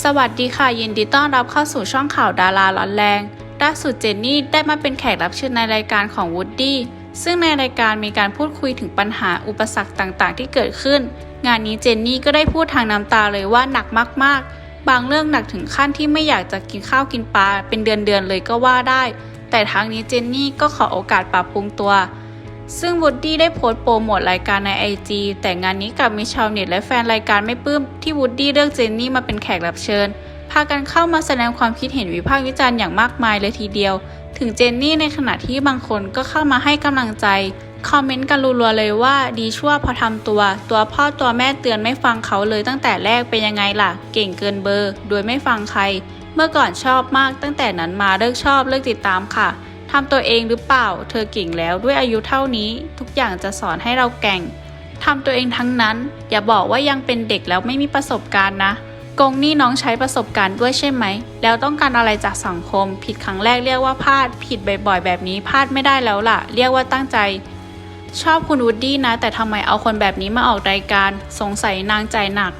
สวัสดีค่ะ ยินดีต้อนรับเข้าสู่ช่องข่าวดาราร้อนแรงล่าสุดเจนนี่ได้มาเป็นแขกรับเชิญในรายการของวูดดี้ซึ่งในรายการมีการพูดคุยถึงปัญหาอุปสรรคต่างๆ ที่เกิดขึ้น งานนี้เจนนี่ก็ได้พูดทางน้ำตาเลยว่าหนักมากๆ บางเรื่องหนักถึงขั้นที่ไม่อยากจะกินข้าวกินปลาเป็นเดือนๆเลยก็ว่าได้ แต่ทั้งนี้เจนนี่ก็ขอโอกาสปรับปรุงตัว ซึ่งวูดดี้ได้โพสต์โปรโมทรายการใน IG แต่งานนี้กลับมีชาวเน็ตและแฟนรายการไม่ปลื้มที่วูดดี้เลือกเจนนี่มาเป็นแขกรับเชิญ พากันเข้ามาแสดงความคิดเห็นวิพากษ์วิจารณ์อย่างมากมายเลยทีเดียว ถึงเจนนี่ในขณะที่บางคนก็เข้ามาให้กำลังใจ คอมเมนต์กันรัวๆเลยว่าดีชั่วพอทำตัว ตัวพ่อตัวแม่เตือนไม่ฟังเขาเลยตั้งแต่แรกเป็นยังไงล่ะ เก่งเกินเบอร์ โดยไม่ฟังใคร เมื่อก่อนชอบมากตั้งแต่นั้นมาเลิกชอบเลิกติดตามค่ะ ทำตัวเองหรือเปล่า เธอเก่งแล้วด้วยอายุเท่านี้ ทุกอย่างจะสอนให้เราแก่งทำตัวเองทั้งนั้น อย่าบอกว่ายังเป็นเด็กแล้วไม่มีประสบการณ์นะกงนี่น้องใช้ประสบการณ์ด้วยใช่ไหม แล้วต้องการอะไรจากสังคม ผิดครั้งแรกเรียกว่าพลาด ผิดบ่อยๆ แบบนี้พลาดไม่ได้แล้วล่ะ เรียกว่าตั้งใจ ชอบคุณวูดดี้นะ แต่ทำไมเอาคนแบบนี้มาออกรายการ สงสัยนางใจหนัก